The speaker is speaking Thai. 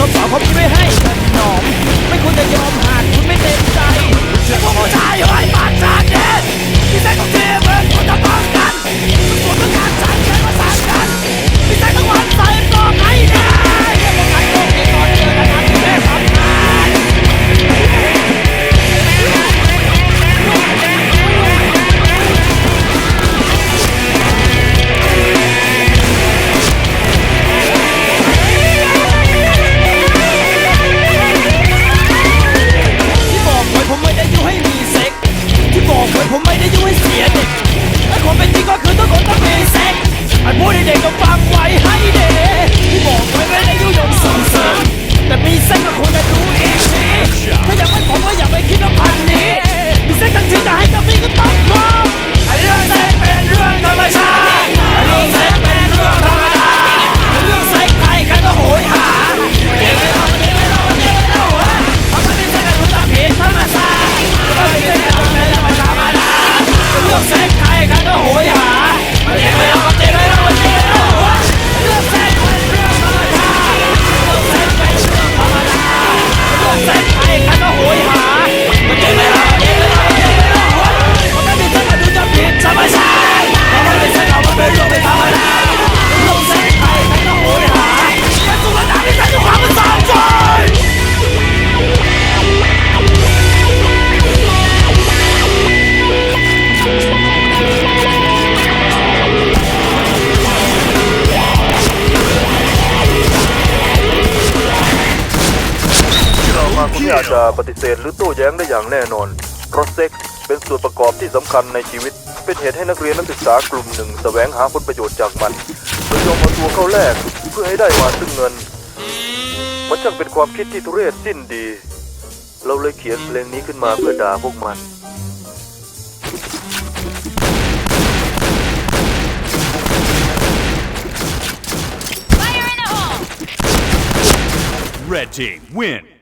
ชมสาวเขาไม่ให้กันหนอมไม่ควรจะยอมหากคุณไม่เต็มใจเชื่อของผู้ชายไว้ปากจากเย็นที่แท้ของเทพ อาจจะปฏิเสธหรือโต้แย้งได้อย่างแน่นอน เพราะเซ็กเป็นส่วนประกอบที่สำคัญในชีวิต เป็นเหตุให้นักเรียนนักศึกษากลุ่มหนึ่งแสวงหาผลประโยชน์จากมันโดยยอมเอาตัวเข้าแลกเพื่อให้ได้มาซึ่งเงิน มันจึงเป็นความคิดที่ทุเรศสิ้นดี เราเลยเขียนเพลงนี้ขึ้นมาเพื่อด่าพวกมัน Red team win.